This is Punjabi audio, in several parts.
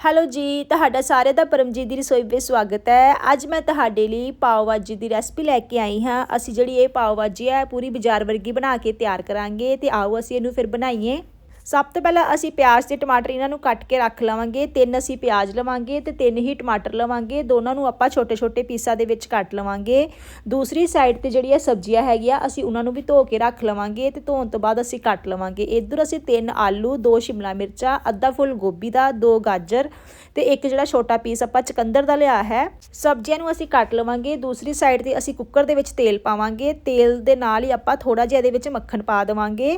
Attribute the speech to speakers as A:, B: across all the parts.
A: ਹੈਲੋ ਜੀ, ਤੁਹਾਡਾ ਸਾਰਿਆਂ ਦਾ ਪਰਮਜੀਤ ਦੀ ਰਸੋਈ ਵਿੱਚ ਸਵਾਗਤ ਹੈ। ਅੱਜ ਮੈਂ ਤੁਹਾਡੇ ਲਈ ਪਾਓ ਭਾਜੀ ਦੀ ਰੈਸਪੀ ਲੈ ਕੇ ਆਈ ਹਾਂ। ਅਸੀਂ ਜਿਹੜੀ ਇਹ ਪਾਓ ਭਾਜੀ ਹੈ, ਪੂਰੀ ਬਾਜ਼ਾਰ ਵਰਗੀ ਬਣਾ ਕੇ ਤਿਆਰ ਕਰਾਂਗੇ ਤੇ ਆਓ ਅਸੀਂ ਇਹਨੂੰ ਫਿਰ ਬਣਾਈਏ। ਸਭ ਤੋਂ ਪਹਿਲਾਂ ਅਸੀਂ ਪਿਆਜ਼ ਤੇ ਟਮਾਟਰ ਇਹਨਾਂ ਨੂੰ ਕੱਟ ਕੇ ਰੱਖ ਲਵਾਂਗੇ, ਤਿੰਨ ਅਸੀਂ ਪਿਆਜ਼ ਲਵਾਂਗੇ ਤੇ ਤਿੰਨ ਹੀ ਟਮਾਟਰ ਲਵਾਂਗੇ, ਦੋਨਾਂ ਨੂੰ ਆਪਾਂ ਛੋਟੇ-ਛੋਟੇ ਪੀਸਾਂ ਦੇ ਵਿੱਚ ਕੱਟ ਲਵਾਂਗੇ। ਦੂਸਰੀ ਸਾਈਡ ਤੇ ਜਿਹੜੀਆਂ ਸਬਜ਼ੀਆਂ ਹੈਗੀਆਂ, ਅਸੀਂ ਉਹਨਾਂ ਨੂੰ ਵੀ ਧੋ ਕੇ ਰੱਖ ਲਵਾਂਗੇ ਤੇ ਧੋਣ ਤੋਂ ਬਾਅਦ ਅਸੀਂ ਕੱਟ ਲਵਾਂਗੇ। ਇੱਧਰ ਅਸੀਂ ਤਿੰਨ ਆਲੂ, ਦੋ ਸ਼ਿਮਲਾ ਮਿਰਚਾਂ, ਅੱਧਾ ਫੁੱਲ ਗੋਭੀ ਦਾ, ਦੋ ਗਾਜਰ ਤੇ ਇੱਕ ਜਿਹੜਾ ਛੋਟਾ ਪੀਸ ਆਪਾਂ ਚਕੰਦਰ ਦਾ ਲਿਆ ਹੈ। ਸਬਜ਼ੀਆਂ ਨੂੰ ਅਸੀਂ ਕੱਟ ਲਵਾਂਗੇ। ਦੂਸਰੀ ਸਾਈਡ ਤੇ ਅਸੀਂ ਕੁੱਕਰ ਦੇ ਵਿੱਚ ਤੇਲ ਪਾਵਾਂਗੇ। ਤੇਲ ਦੇ ਨਾਲ ਹੀ ਆਪਾਂ ਥੋੜਾ ਜਿਹਾ ਇਹਦੇ ਵਿੱਚ ਮੱਖਣ ਪਾ ਦੇਵਾਂਗੇ।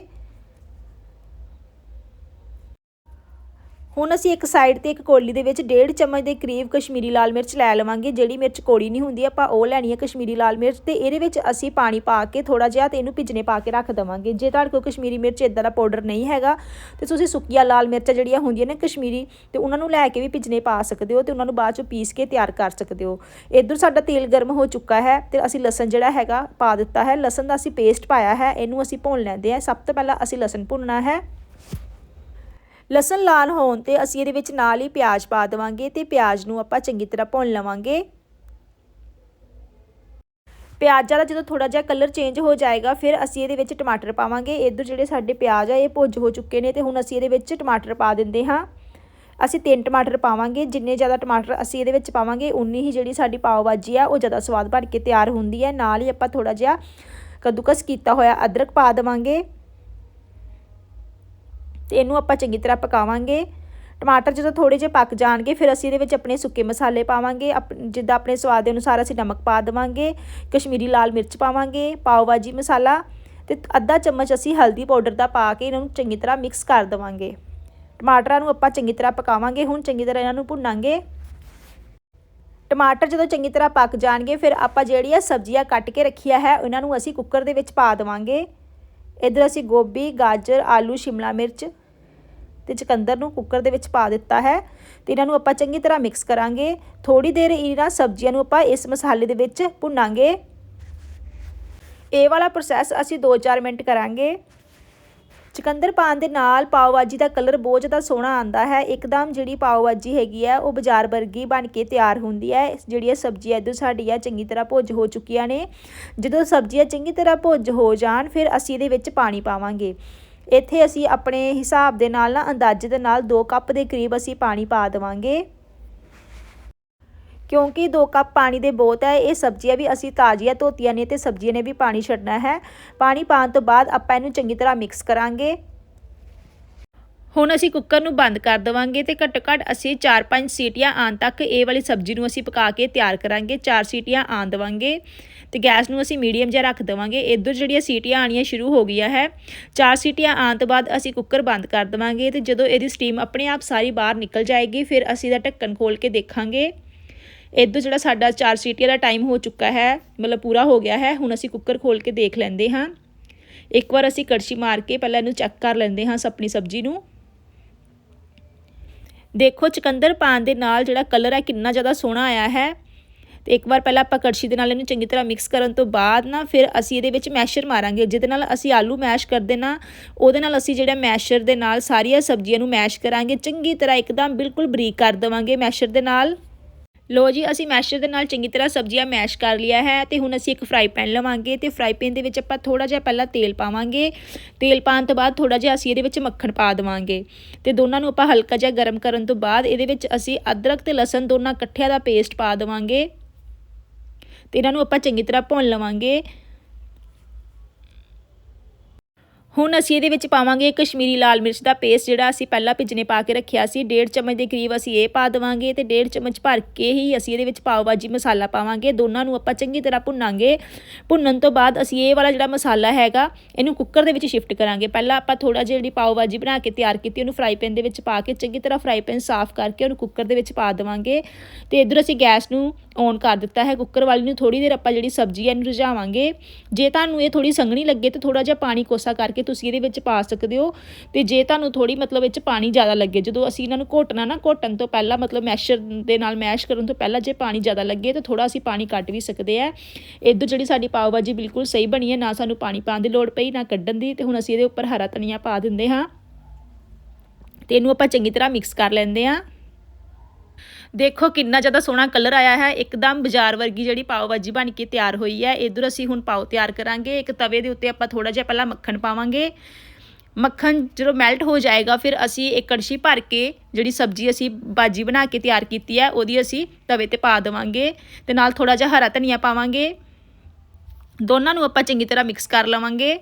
A: ਹੁਣ ਅਸੀਂ ਇੱਕ ਸਾਈਡ ਤੇ ਇੱਕ ਕੋਲੀ ਦੇ ਵਿੱਚ ਡੇਢ ਚਮਚ ਦੇ ਕਰੀਬ ਕਸ਼ਮੀਰੀ ਲਾਲ ਮਿਰਚ ਲੈ ਲਵਾਂਗੇ, ਜਿਹੜੀ ਮਿਰਚ ਕੋੜੀ ਨਹੀਂ ਹੁੰਦੀ, ਆਪਾਂ ਉਹ ਲੈਣੀ ਹੈ ਕਸ਼ਮੀਰੀ ਲਾਲ ਮਿਰਚ ਤੇ ਇਹਦੇ ਵਿੱਚ ਅਸੀਂ ਪਾਣੀ ਪਾ ਕੇ ਥੋੜਾ ਜਿਹਾ ਤੇ ਇਹਨੂੰ ਭਿੱਜਣੇ ਪਾ ਕੇ ਰੱਖ ਦਵਾਂਗੇ। ਜੇ ਤੁਹਾਡੇ ਕੋਲ ਕਸ਼ਮੀਰੀ ਮਿਰਚ ਇਦਾਂ ਦਾ ਪਾਊਡਰ ਨਹੀਂ ਹੈਗਾ ਤੇ ਤੁਸੀਂ ਸੁੱਕੀਆਂ ਲਾਲ ਮਿਰਚਾਂ ਜਿਹੜੀਆਂ ਹੁੰਦੀਆਂ ਨੇ ਕਸ਼ਮੀਰੀ ਤੇ ਉਹਨਾਂ ਨੂੰ ਲੈ ਕੇ ਵੀ ਭਿੱਜਣੇ ਪਾ ਸਕਦੇ ਹੋ ਤੇ ਉਹਨਾਂ ਨੂੰ ਬਾਅਦ 'ਚੋਂ ਪੀਸ ਕੇ ਤਿਆਰ ਕਰ ਸਕਦੇ ਹੋ। ਇਧਰ ਸਾਡਾ ਤੇਲ ਗਰਮ ਹੋ ਚੁੱਕਾ ਹੈ ਤੇ ਅਸੀਂ ਲਸਣ ਜਿਹੜਾ ਹੈਗਾ ਪਾ ਦਿੱਤਾ ਹੈ। ਲਸਣ ਦਾ ਅਸੀਂ ਪੇਸਟ ਪਾਇਆ ਹੈ, ਇਹਨੂੰ ਅਸੀਂ ਭੁੰਨ ਲੈਂਦੇ ਹਾਂ। ਸਭ ਤੋਂ ਪਹਿਲਾਂ ਅਸੀਂ ਲਸਣ ਭੁੰਨਣਾ ਹੈ। ਲਸਣ ਲਾਲ ਹੋਣ ਤੇ ਅਸੀਂ ਇਹਦੇ ਵਿੱਚ ਨਾਲ ਹੀ ਪਿਆਜ਼ ਪਾ ਦੇਵਾਂਗੇ ਤੇ ਪਿਆਜ਼ ਨੂੰ ਆਪਾਂ ਚੰਗੀ ਤਰ੍ਹਾਂ ਭੁੰਨ ਲਵਾਂਗੇ। ਪਿਆਜ਼ਾਂ ਦਾ ਜਦੋਂ ਥੋੜਾ ਜਿਹਾ ਕਲਰ ਚੇਂਜ ਹੋ ਜਾਏਗਾ, ਫਿਰ ਅਸੀਂ ਇਹਦੇ ਵਿੱਚ ਟਮਾਟਰ ਪਾਵਾਂਗੇ। ਇਧਰ ਜਿਹੜੇ ਸਾਡੇ ਪਿਆਜ਼ ਆ, ਇਹ ਭੁੱਜ ਹੋ ਚੁੱਕੇ ਨੇ ਤੇ ਹੁਣ ਅਸੀਂ ਇਹਦੇ ਵਿੱਚ ਟਮਾਟਰ ਪਾ ਦਿੰਦੇ ਹਾਂ। ਅਸੀਂ ਤਿੰਨ ਟਮਾਟਰ ਪਾਵਾਂਗੇ, ਜਿੰਨੇ ਜ਼ਿਆਦਾ ਟਮਾਟਰ ਅਸੀਂ ਇਹਦੇ ਵਿੱਚ ਪਾਵਾਂਗੇ ਉਨੀ ਹੀ ਜਿਹੜੀ ਸਾਡੀ ਪਾਓ ਭਾਜੀ ਆ, ਉਹ ਜ਼ਿਆਦਾ ਸਵਾਦ ਬਣ ਕੇ ਤਿਆਰ ਹੁੰਦੀ ਹੈ। ਨਾਲ ਹੀ ਆਪਾਂ ਥੋੜਾ ਜਿਹਾ ਕੱਦੂਕਸ ਕੀਤਾ ਹੋਇਆ ਅਦਰਕ ਪਾ ਦੇਵਾਂਗੇ। ਤੇ ਇਹਨੂੰ ਆਪਾਂ ਚੰਗੀ ਤਰ੍ਹਾਂ ਪਕਾਵਾਂਗੇ। ਟਮਾਟਰ ਜਦੋਂ ਥੋੜੇ ਜਿਹਾ ਪੱਕ ਜਾਣਗੇ, ਫਿਰ ਅਸੀਂ ਇਹਦੇ ਵਿੱਚ ਆਪਣੇ ਸੁੱਕੇ ਮਸਾਲੇ ਪਾਵਾਂਗੇ। ਜਿੱਦਾਂ ਆਪਣੇ ਸਵਾਦ ਦੇ ਅਨੁਸਾਰ ਅਸੀਂ ਨਮਕ ਪਾ ਦੇਵਾਂਗੇ, ਕਸ਼ਮੀਰੀ ਲਾਲ ਮਿਰਚ ਪਾਵਾਂਗੇ ਪਾਓ ਭਾਜੀ ਮਸਾਲਾ ਤੇ ਅੱਧਾ ਚਮਚ ਅਸੀਂ ਹਲਦੀ ਪਾਊਡਰ ਦਾ ਪਾ ਕੇ ਇਹਨਾਂ ਨੂੰ ਚੰਗੀ ਤਰ੍ਹਾਂ ਮਿਕਸ ਕਰ ਦੇਵਾਂਗੇ। ਟਮਾਟਰਾਂ ਨੂੰ ਆਪਾਂ ਚੰਗੀ ਤਰ੍ਹਾਂ ਪਕਾਵਾਂਗੇ, ਹੁਣ ਚੰਗੀ ਤਰ੍ਹਾਂ ਇਹਨਾਂ ਨੂੰ ਭੁੰਨਾਂਗੇ। ਟਮਾਟਰ ਜਦੋਂ ਚੰਗੀ ਤਰ੍ਹਾਂ ਪੱਕ ਜਾਣਗੇ, ਫਿਰ ਆਪਾਂ ਜਿਹੜੀਆਂ ਸਬਜ਼ੀਆਂ ਕੱਟ ਕੇ ਰੱਖੀਆਂ ਹੈ ਉਹਨਾਂ ਨੂੰ ਅਸੀਂ ਕੁੱਕਰ ਦੇ ਵਿੱਚ ਪਾ ਦੇਵਾਂਗੇ। ਇਧਰ ਅਸੀਂ ਗੋਭੀ, ਗਾਜਰ, ਆਲੂ, ਸ਼ਿਮਲਾ ਮਿਰਚ ਤੇ ਚਕੰਦਰ ਨੂੰ ਕੁੱਕਰ ਦੇ ਵਿੱਚ ਪਾ ਦਿੱਤਾ ਹੈ ਤੇ ਇਹਨਾਂ ਨੂੰ ਆਪਾਂ ਚੰਗੀ ਤਰ੍ਹਾਂ ਮਿਕਸ ਕਰਾਂਗੇ। ਥੋੜੀ ਦੇਰ ਇਹਨਾਂ ਸਬਜ਼ੀਆਂ ਨੂੰ ਆਪਾਂ ਇਸ ਮਸਾਲੇ ਦੇ ਵਿੱਚ ਭੁੰਨਾਂਗੇ। ਇਹ ਵਾਲਾ ਪ੍ਰੋਸੈਸ ਅਸੀਂ 2-4 ਮਿੰਟ ਕਰਾਂਗੇ। ਚਕੰਦਰ ਪਾਣ ਦੇ ਨਾਲ ਪਾਓ ਭਾਜੀ ਦਾ ਕਲਰ ਬਹੁਤ ਜ਼ਿਆਦਾ ਸੋਹਣਾ ਆਂਦਾ ਹੈ। ਇੱਕਦਮ ਜਿਹੜੀ ਪਾਓ ਭਾਜੀ ਹੈਗੀ ਹੈ ਉਹ ਬਾਜ਼ਾਰ ਵਰਗੀ ਬਣ ਕੇ ਤਿਆਰ ਹੁੰਦੀ ਹੈ। ਜਿਹੜੀਆਂ ਸਬਜ਼ੀਆਂ ਸਾਡੀ ਆ ਚੰਗੀ ਤਰ੍ਹਾਂ ਭੁੱਜ ਹੋ ਚੁੱਕੀਆਂ ਨੇ। ਜਦੋਂ ਸਬਜ਼ੀਆਂ ਚੰਗੀ ਤਰ੍ਹਾਂ ਭੁੱਜ ਹੋ ਜਾਣ, ਫਿਰ ਅਸੀਂ ਇਹਦੇ ਵਿੱਚ ਪਾਣੀ ਪਾਵਾਂਗੇ। ਇੱਥੇ ਅਸੀਂ ਆਪਣੇ ਹਿਸਾਬ ਦੇ ਨਾਲ ਨਾ ਅੰਦਾਜ਼ੇ ਦੇ ਨਾਲ 2 ਕੱਪ ਦੇ ਕਰੀਬ ਅਸੀਂ ਪਾਣੀ ਪਾ ਦੇਵਾਂਗੇ। ਕਿਉਂਕਿ 2 ਕੱਪ ਪਾਣੀ ਦੇ ਬਹੁਤ ਹੈ, ਇਹ ਸਬਜ਼ੀਆਂ ਵੀ ਅਸੀਂ ਤਾਜ਼ੀਆਂ ਧੋਤੀਆਂ ਨੇ ਤੇ ਸਬਜ਼ੀਆਂ ਨੇ ਵੀ ਪਾਣੀ ਛੱਡਣਾ ਹੈ। ਪਾਣੀ ਪਾਣ ਤੋਂ ਬਾਅਦ ਆਪਾਂ ਇਹਨੂੰ ਚੰਗੀ ਤਰ੍ਹਾਂ ਮਿਕਸ ਕਰਾਂਗੇ। ਹੁਣ ਅਸੀਂ ਕੁੱਕਰ ਨੂੰ ਬੰਦ ਕਰ ਦਵਾਂਗੇ ਤੇ ਘੱਟੋ ਘੱਟ ਅਸੀਂ 4-5 ਸੀਟੀਆਂ ਆਉਣ ਤੱਕ ਇਹ ਵਾਲੀ ਸਬਜ਼ੀ ਨੂੰ ਅਸੀਂ ਪਕਾ ਕੇ ਤਿਆਰ ਕਰਾਂਗੇ 4 ਸੀਟੀਆਂ ਆਉਣ ਦਵਾਂਗੇ ਤੇ ਗੈਸ ਨੂੰ ਅਸੀਂ ਮੀਡੀਅਮ ਜਿਹਾ ਰੱਖ ਦਵਾਂਗੇ। ਇਧਰ ਜਿਹੜੀਆਂ ਸੀਟੀਆਂ ਆਣੀਆਂ ਸ਼ੁਰੂ ਹੋ ਗਈਆਂ ਹੈ 4 ਸੀਟੀਆਂ ਆਉਣ ਤੋਂ ਬਾਅਦ ਅਸੀਂ ਕੁੱਕਰ ਬੰਦ ਕਰ ਦਵਾਂਗੇ ਤੇ ਜਦੋਂ ਇਹਦੀ ਸਟੀਮ ਆਪਣੇ ਆਪ ਸਾਰੀ ਬਾਹਰ ਨਿਕਲ ਜਾਏਗੀ, ਫਿਰ ਅਸੀਂ ਇਹਦਾ ਢੱਕਣ ਖੋਲ ਕੇ ਦੇਖਾਂਗੇ। ਇਧਰ ਜਿਹੜਾ ਸਾਡਾ 4 ਸੀਟੀਆਂ ਦਾ ਟਾਈਮ ਹੋ ਚੁੱਕਾ ਹੈ, ਮਤਲਬ ਪੂਰਾ ਹੋ ਗਿਆ ਹੈ, ਹੁਣ ਅਸੀਂ ਕੁੱਕਰ ਖੋਲ ਕੇ ਦੇਖ ਲੈਂਦੇ ਹਾਂ। ਇੱਕ ਵਾਰ ਅਸੀਂ ਕੜਛੀ ਮਾਰ ਕੇ ਪਹਿਲਾਂ ਇਹਨੂੰ ਚੈੱਕ ਕਰ ਲੈਂਦੇ ਹਾਂ ਆਪਣੀ ਸਬਜ਼ੀ ਨੂੰ। ਦੇਖੋ, ਚਕੰਦਰ ਪਾਣ ਦੇ ਨਾਲ ਜਿਹੜਾ ਕਲਰ ਹੈ ਕਿੰਨਾ ਜ਼ਿਆਦਾ ਸੋਹਣਾ ਆਇਆ ਹੈ। ਤੇ ਇੱਕ ਵਾਰ ਪਹਿਲਾਂ ਆਪਾਂ ਕੜਛੀ ਦੇ ਨਾਲ ਇਹਨੂੰ ਚੰਗੀ ਤਰ੍ਹਾਂ ਮਿਕਸ ਕਰਨ ਤੋਂ ਬਾਅਦ ਨਾ, ਫਿਰ ਅਸੀਂ ਇਹਦੇ ਵਿੱਚ ਮੈਸ਼ਰ ਮਾਰਾਂਗੇ, ਜਿਹਦੇ ਨਾਲ ਅਸੀਂ ਆਲੂ ਮੈਸ਼ ਕਰਦੇ ਨਾ, ਉਹਦੇ ਨਾਲ ਅਸੀਂ ਜਿਹੜਾ ਮੈਸ਼ਰ ਦੇ ਨਾਲ ਸਾਰੀਆਂ ਸਬਜ਼ੀਆਂ ਨੂੰ ਮੈਸ਼ ਕਰਾਂਗੇ, ਚੰਗੀ ਤਰ੍ਹਾਂ ਇੱਕਦਮ ਬਿਲਕੁਲ ਬਰੀਕ ਕਰ ਦੇਵਾਂਗੇ ਮੈਸ਼ਰ ਦੇ ਨਾਲ। ਲੋ ਜੀ, ਅਸੀਂ ਮੈਸ਼ਰ ਦੇ ਨਾਲ ਚੰਗੀ ਤਰ੍ਹਾਂ ਸਬਜ਼ੀਆਂ ਮੈਸ਼ ਕਰ ਲਿਆ ਹੈ ਤੇ ਹੁਣ ਅਸੀਂ ਇੱਕ ਫਰਾਈ ਪੈਨ ਲਵਾਂਗੇ ਤੇ ਫਰਾਈ ਪੈਨ ਦੇ ਵਿੱਚ ਆਪਾਂ ਥੋੜਾ ਜਿਹਾ ਪਹਿਲਾਂ ਤੇਲ ਪਾਵਾਂਗੇ। ਤੇਲ ਪਾਉਣ ਤੋਂ ਬਾਅਦ ਥੋੜਾ ਜਿਹਾ ਅਸੀਂ ਇਹਦੇ ਵਿੱਚ ਮੱਖਣ ਪਾ ਦੇਵਾਂਗੇ। ਤੇ ਦੋਨਾਂ ਨੂੰ ਆਪਾਂ ਹਲਕਾ ਜਿਹਾ ਗਰਮ ਕਰਨ ਤੋਂ ਬਾਅਦ ਇਹਦੇ ਵਿੱਚ ਅਸੀਂ ਅਦਰਕ ਤੇ ਲਸਣ ਦੋਨਾਂ ਇਕੱਠਿਆਂ ਦਾ ਪੇਸਟ ਪਾ ਦੇਵਾਂਗੇ। ਤੇ ਇਹਨਾਂ ਨੂੰ ਆਪਾਂ ਚੰਗੀ ਤਰ੍ਹਾਂ ਭੁੰਨ ਲਵਾਂਗੇ। ਹੁਣ ਅਸੀਂ ਇਹਦੇ ਵਿੱਚ ਪਾਵਾਂਗੇ ਕਸ਼ਮੀਰੀ ਲਾਲ ਮਿਰਚ ਦਾ ਪੇਸਟ ਜਿਹੜਾ ਅਸੀਂ ਪਹਿਲਾਂ ਭਿੱਜਨੇ ਪਾ ਕੇ ਰੱਖਿਆ ਸੀ। 1.5 ਚਮਚ ਦੇ ਕਰੀਬ ਅਸੀਂ ਇਹ ਪਾ ਦੇਵਾਂਗੇ ਤੇ 1.5 ਚਮਚ ਭਰ ਕੇ ਹੀ ਅਸੀਂ ਇਹਦੇ ਵਿੱਚ ਪਾਓ ਭਾਜੀ ਮਸਾਲਾ ਪਾਵਾਂਗੇ। ਦੋਨਾਂ ਨੂੰ ਆਪਾਂ ਚੰਗੀ ਤਰ੍ਹਾਂ ਭੁੰਨਾਂਗੇ। ਭੁੰਨਣ ਤੋਂ ਬਾਅਦ ਅਸੀਂ ਇਹ ਵਾਲਾ ਜਿਹੜਾ ਮਸਾਲਾ ਹੈਗਾ, ਇਹਨੂੰ ਕੁੱਕਰ ਦੇ ਵਿੱਚ ਸ਼ਿਫਟ ਕਰਾਂਗੇ। ਪਹਿਲਾਂ ਆਪਾਂ ਥੋੜਾ ਜਿਹਾ ਜਿਹੜੀ ਪਾਓ ਭਾਜੀ ਬਣਾ ਕੇ ਤਿਆਰ ਕੀਤੀ, ਉਹਨੂੰ ਫਰਾਈ ਪੈਨ ਦੇ ਵਿੱਚ ਪਾ ਕੇ ਚੰਗੀ ਤਰ੍ਹਾਂ ਫਰਾਈ ਪੈਨ ਸਾਫ਼ ਕਰਕੇ ਉਹਨੂੰ ਕੁੱਕਰ ਦੇ ਵਿੱਚ ਪਾ ਦੇਵਾਂਗੇ। ਤੇ ਇਧਰ ਅਸੀਂ ਗੈਸ ਨੂੰ ਔਨ ਕਰ ਦਿੱਤਾ ਹੈ ਕੁੱਕਰ ਵਾਲੀ ਨੂੰ ਥੋੜੀ ਦੇਰ ਆਪਾਂ ਜਿਹੜੀ ਸਬਜ਼ੀ ਹੈ ਇਹਨੂੰ ਰਝਾਵਾਂਗੇ। ਜੇ ਤੁਹਾਨੂੰ ਇਹ ਥੋੜੀ ਸੰਘਣੀ ਲੱਗੇ ਤਾਂ ਥੋੜਾ ਜਿਹਾ ਪਾਣੀ ਕੋਸਾ ਕਰਕੇ ਤੁਸੀਂ ਇਹਦੇ ਵਿੱਚ ਪਾ ਸਕਦੇ ਹੋ। ਤੇ ਜੇ ਤੁਹਾਨੂੰ ਥੋੜੀ ਮਤਲਬ ਵਿੱਚ ਪਾਣੀ ਜ਼ਿਆਦਾ ਲੱਗੇ, ਜਦੋਂ ਅਸੀਂ ਇਹਨਾਂ ਨੂੰ ਘੋਟਣਾ ਨਾ, ਘੋਟਣ ਤੋਂ ਪਹਿਲਾਂ ਮਤਲਬ ਮੈਸ਼ਰ ਦੇ ਨਾਲ ਮੈਸ਼ ਕਰਨ ਤੋਂ ਪਹਿਲਾਂ ਜੇ ਪਾਣੀ ਜ਼ਿਆਦਾ ਲੱਗੇ ਤਾਂ ਥੋੜਾ ਅਸੀਂ ਪਾਣੀ ਕੱਟ ਵੀ ਸਕਦੇ ਆ ਇਧਰ ਜਿਹੜੀ ਸਾਡੀ ਪਾਓ ਭਾਜੀ ਬਿਲਕੁਲ ਸਹੀ ਬਣੀ ਹੈ, ਨਾ ਸਾਨੂੰ ਪਾਣੀ ਪਾਉਣ ਦੀ ਲੋੜ ਪਈ, ਨਾ ਕੱਢਣ ਦੀ, ਤੇ ਹੁਣ ਅਸੀਂ ਇਹਦੇ ਉੱਪਰ ਹਰਾ ਧਨੀਆ ਪਾ ਦਿੰਦੇ ਹਾਂ। ਤੇ ਇਹਨੂੰ ਆਪਾਂ ਚੰਗੀ ਤਰ੍ਹਾਂ ਮਿਕਸ ਕਰ ਲੈਂਦੇ ਹਾਂ। ਦੇਖੋ ਕਿੰਨਾ ਜ਼ਿਆਦਾ ਸੋਹਣਾ ਕਲਰ ਆਇਆ ਹੈ। ਇੱਕਦਮ ਬਾਜ਼ਾਰ ਵਰਗੀ ਜਿਹੜੀ ਪਾਓ ਭਾਜੀ ਬਣ ਕੇ ਤਿਆਰ ਹੋਈ ਹੈ। ਇਧਰ ਅਸੀਂ ਹੁਣ ਪਾਓ ਤਿਆਰ ਕਰਾਂਗੇ। ਇੱਕ ਤਵੇ ਦੇ ਉੱਤੇ ਆਪਾਂ ਥੋੜਾ ਜਿਹਾ ਪਹਿਲਾਂ ਮੱਖਣ ਪਾਵਾਂਗੇ। ਮੱਖਣ ਜਦੋਂ ਮੈਲਟ ਹੋ ਜਾਏਗਾ, ਫਿਰ ਅਸੀਂ ਇੱਕ ਕੜਛੀ ਭਰ ਕੇ ਜਿਹੜੀ ਸਬਜ਼ੀ ਅਸੀਂ ਬਾਜ਼ੀ ਬਣਾ ਕੇ ਤਿਆਰ ਕੀਤੀ ਹੈ, ਉਹਦੀ ਅਸੀਂ ਤਵੇ ਤੇ ਪਾ ਦੇਵਾਂਗੇ ਤੇ ਨਾਲ ਥੋੜਾ ਜਿਹਾ ਹਰਾ ਧਨੀਆ ਪਾਵਾਂਗੇ। ਦੋਨਾਂ ਨੂੰ ਆਪਾਂ ਚੰਗੀ ਤਰ੍ਹਾਂ ਮਿਕਸ ਕਰ ਲਵਾਂਗੇ।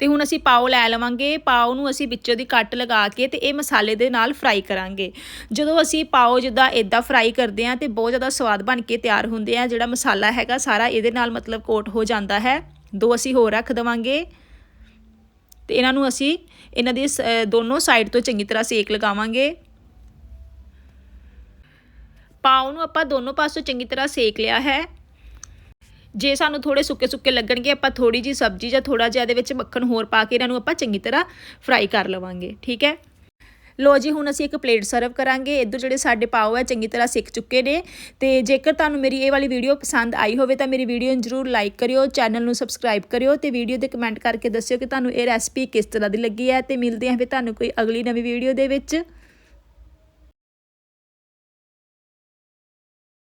A: ਤੇ ਹੁਣ ਅਸੀਂ ਪਾਓ ਲੈ ਲਵਾਂਗੇ, ਪਾਓ ਨੂੰ ਅਸੀਂ ਵਿੱਚੋਂ ਦੀ ਕੱਟ ਲਗਾ ਕੇ ਤੇ ਇਹ ਮਸਾਲੇ ਦੇ ਨਾਲ ਫਰਾਈ ਕਰਾਂਗੇ। ਜਦੋਂ ਅਸੀਂ ਪਾਓ ਜਿੱਦਾਂ ਇਦਾਂ ਫਰਾਈ ਕਰਦੇ ਆ ਤੇ ਬਹੁਤ ਜ਼ਿਆਦਾ ਸਵਾਦ ਬਣ ਕੇ ਤਿਆਰ ਹੁੰਦੇ ਆ, ਜਿਹੜਾ ਮਸਾਲਾ ਹੈਗਾ ਸਾਰਾ ਇਹਦੇ ਨਾਲ ਮਤਲਬ ਕੋਟ ਹੋ ਜਾਂਦਾ ਹੈ। ਦੋ ਅਸੀਂ ਹੋਰ ਰੱਖ ਦਵਾਂਗੇ। ਤੇ ਇਹਨਾਂ ਨੂੰ ਅਸੀਂ ਇਹਨਾਂ ਦੀ ਸ- ਦੋਨੋਂ ਸਾਈਡ ਤੋਂ ਚੰਗੀ ਤਰ੍ਹਾਂ ਸੇਕ ਲਗਾਵਾਂਗੇ। ਪਾਓ ਨੂੰ ਆਪਾਂ ਦੋਨੋਂ ਪਾਸੋਂ ਚੰਗੀ ਤਰ੍ਹਾਂ ਸੇਕ ਲਿਆ ਹੈ। ਜੇ ਸਾਨੂੰ ਥੋੜੇ ਸੁੱਕੇ ਸੁੱਕੇ ਲੱਗਣਗੇ, ਆਪਾਂ ਥੋੜੀ ਜੀ ਸਬਜ਼ੀ ਜਾਂ ਥੋੜਾ ਜਿਹਾ ਇਹਦੇ ਵਿੱਚ ਮੱਖਣ ਹੋਰ ਪਾ ਕੇ ਇਹਨਾਂ ਨੂੰ ਆਪਾਂ ਚੰਗੀ ਤਰ੍ਹਾਂ ਫਰਾਈ ਕਰ ਲਵਾਂਗੇ, ਠੀਕ ਹੈ? ਲੋ ਜੀ, ਹੁਣ ਅਸੀਂ ਇੱਕ ਪਲੇਟ ਸਰਵ ਕਰਾਂਗੇ। ਇੱਧਰ ਜਿਹੜੇ ਸਾਡੇ ਪਾਓ ਹੈ ਚੰਗੀ ਤਰ੍ਹਾਂ ਸਿੱਕ ਚੁੱਕੇ ਨੇ ਤੇ ਜੇਕਰ ਤੁਹਾਨੂੰ ਮੇਰੀ ਇਹ ਵਾਲੀ ਵੀਡੀਓ ਪਸੰਦ ਆਈ ਹੋਵੇ ਤਾਂ ਮੇਰੀ ਵੀਡੀਓ ਨੂੰ ਜਰੂਰ ਲਾਈਕ ਕਰਿਓ, ਚੈਨਲ ਨੂੰ ਸਬਸਕ੍ਰਾਈਬ ਕਰਿਓ ਤੇ ਵੀਡੀਓ ਦੇ ਕਮੈਂਟ ਕਰਕੇ ਦੱਸਿਓ ਕਿ ਤੁਹਾਨੂੰ ਇਹ ਰੈਸਪੀ ਕਿਸ ਤਰ੍ਹਾਂ ਦੀ ਲੱਗੀ ਹੈ ਤੇ ਮਿਲਦੇ ਹਾਂ ਫਿਰ ਤੁਹਾਨੂੰ ਕੋਈ ਅਗਲੀ ਨਵੀਂ ਵੀਡੀਓ ਦੇ ਵਿੱਚ।